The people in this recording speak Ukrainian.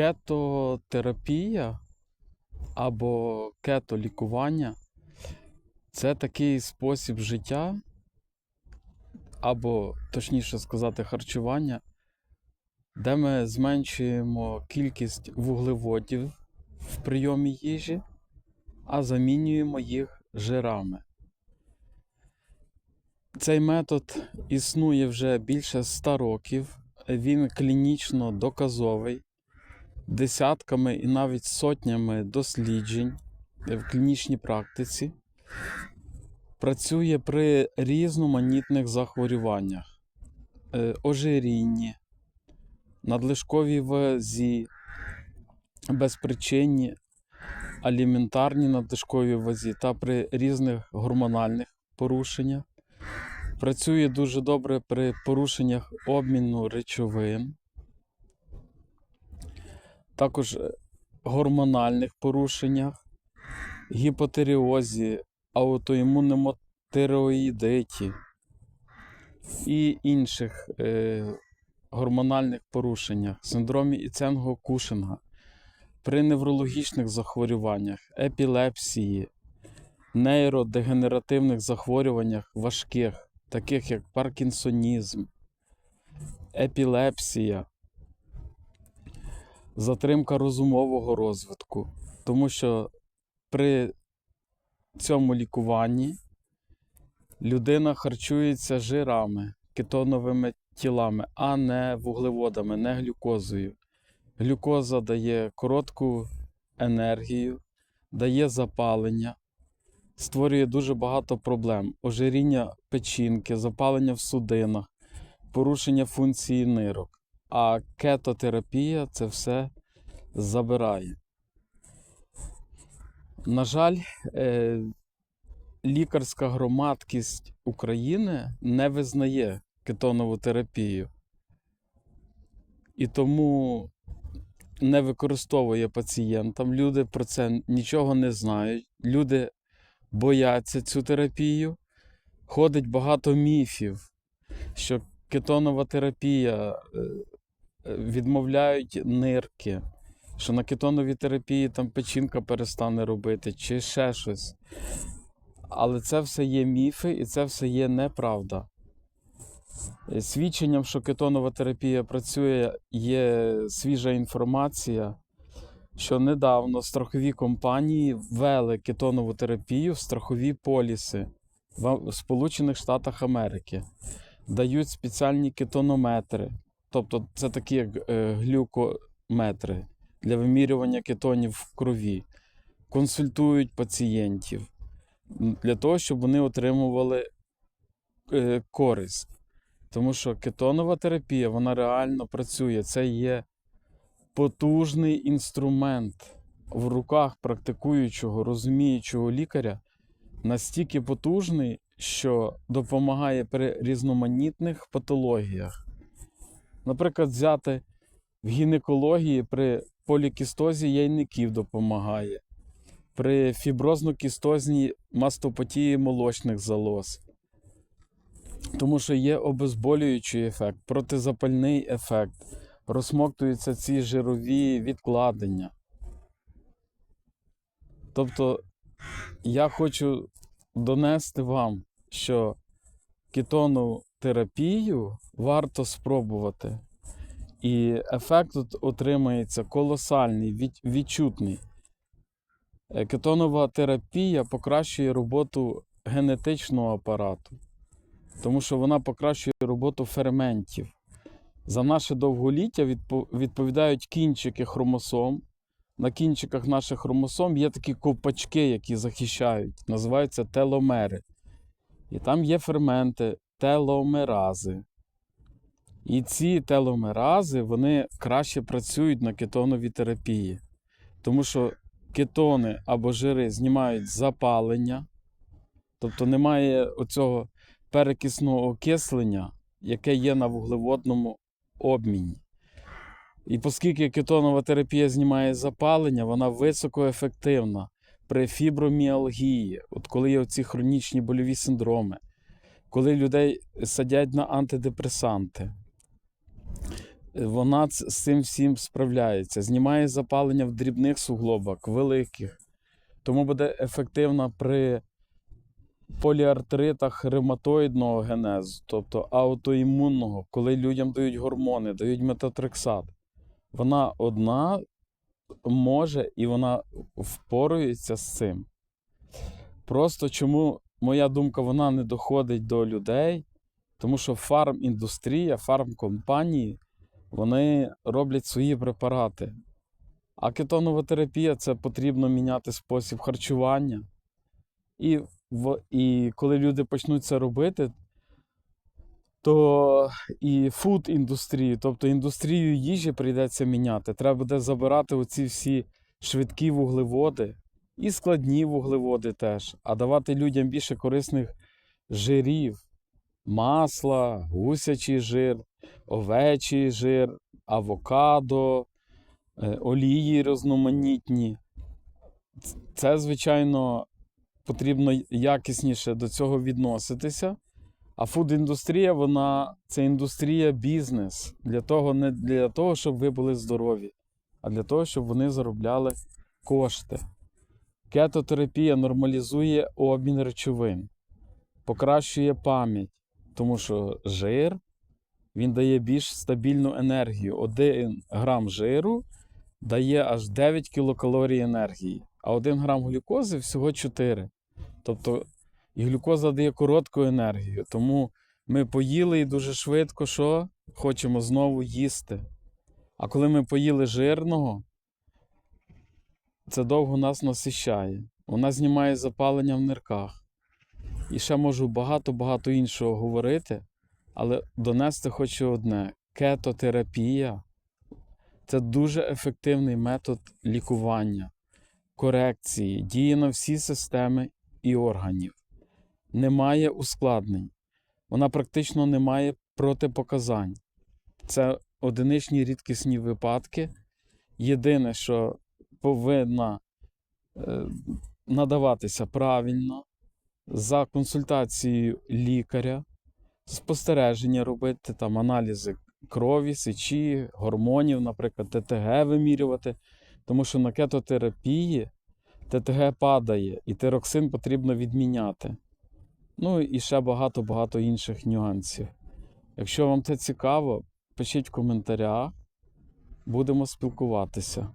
кетотерапія або кетолікування це такий спосіб життя, або, точніше сказати, харчування, де ми зменшуємо кількість вуглеводів в прийомі їжі, а замінюємо їх жирами. Цей метод існує вже більше ста років. Він клінічно доказовий десятками і навіть сотнями досліджень в клінічній практиці. Працює при різноманітних захворюваннях, е, ожирінні, надлишковій вазі, безпричинні аліментарній надлишковій вазі та при різних гормональних порушеннях. Працює дуже добре при порушеннях обміну речовин, також е, гормональних порушеннях, гіпотеріозі, аутоімунному тиреоїдиті і інших е, гормональних порушеннях, синдромі Іценго Кушинга, при неврологічних захворюваннях, епілепсії, нейродегенеративних захворюваннях важких, таких як паркінсонізм, епілепсія, затримка розумового розвитку, тому що при цьому лікуванні людина харчується жирами, кетоновими тілами, а не вуглеводами, не глюкозою. Глюкоза дає коротку енергію, дає запалення, створює дуже багато проблем: ожиріння печінки, запалення в судинах, порушення функції нирок. А кетотерапія це все забирає. На жаль, е, лікарська громадськість України не визнає кетонову терапію. І тому не використовує пацієнтам. Люди про це нічого не знають. Люди бояться цю терапію. Ходить багато міфів, що кетонова терапія е, відмовляють нирки, що на кетоновій терапії там печінка перестане робити, чи ще щось. Але це все є міфи і це все є неправда. Е, Свідченням, що кетонова терапія працює, є свіжа інформація, що недавно страхові компанії ввели кетонову терапію в страхові поліси в Сполучених Штатах Америки. Дають спеціальні кетонометри, тобто це такі як е, глюкометри для вимірювання кетонів в крові, консультують пацієнтів для того, щоб вони отримували е, користь. Тому що кетонова терапія, вона реально працює. Це є потужний інструмент в руках практикуючого, розуміючого лікаря, настільки потужний, що допомагає при різноманітних патологіях. Наприклад, взяти в гінекології при полікістозі яйників допомагає, при фіброзно-кістозній мастопатії молочних залоз. Тому що є обезболюючий ефект, протизапальний ефект, розсмоктуються ці жирові відкладення. Тобто я хочу донести вам, що кетону терапію варто спробувати. І ефект тут отримається колосальний, відчутний. Е, Кетонова терапія покращує роботу генетичного апарату тому що вона покращує роботу ферментів. За наше довголіття відповідають кінчики хромосом. На кінчиках наших хромосом є такі ковпачки, які захищають, називаються теломери. І там є ферменти, теломерази. І ці теломерази вони краще працюють на кетоновій терапії. Тому що кетони або жири знімають запалення, тобто немає оцього перекисного окислення, яке є на вуглеводному обміні. І оскільки кетонова терапія знімає запалення, вона високоефективна при фіброміалгії, от коли є оці хронічні больові синдроми, коли людей садять на антидепресанти, вона з цим всім справляється. Знімає запалення в дрібних суглобах, великих. Тому буде ефективна при поліартритах ревматоїдного генезу, тобто аутоімунного, коли людям дають гормони, дають метотрексат. Вона одна може і вона впорується з цим. Просто чому моя думка вона не доходить до людей, тому що фарміндустрія, фармкомпанії, вони роблять свої препарати. А кетонова терапія це потрібно міняти спосіб харчування. І, в, і коли люди почнуть це робити, то і фуд індустрію, тобто індустрію їжі прийдеться міняти. Треба буде забирати оці всі швидкі вуглеводи і складні вуглеводи теж, а давати людям більше корисних жирів, масла, гусячий жир, овечий жир, авокадо, е, олії різноманітні. Це, звичайно, потрібно якісніше до цього відноситися. А фуд-індустрія, вона це індустрія бізнес. Для того, не для того, щоб ви були здорові, а для того, щоб вони заробляли кошти. Кетотерапія нормалізує обмін речовин, покращує пам'ять, тому що жир він дає більш стабільну енергію. Один грам жиру дає аж 9 кілокалорій енергії, а 1 грам глюкози всього 4. Тобто і глюкоза дає коротку енергію. Тому ми поїли і дуже швидко що хочемо знову їсти. А коли ми поїли жирного, це довго нас насищає. Вона знімає запалення в нирках. І ще можу багато-багато іншого говорити, але донести хочу одне: кетотерапія це дуже ефективний метод лікування, корекції, діє на всі системи і органів. Немає ускладнень. Вона практично не має протипоказань. Це одиничні рідкісні випадки. Єдине, що повинна е, надаватися правильно, за консультацією лікаря, спостереження робити, там аналізи крові, сечі, гормонів, наприклад, ТТГ вимірювати. Тому що на кетотерапії ТТГ падає, і тироксин потрібно відміняти. Ну і ще багато-багато інших нюансів. Якщо вам це цікаво, пишіть в коментарях, будемо спілкуватися.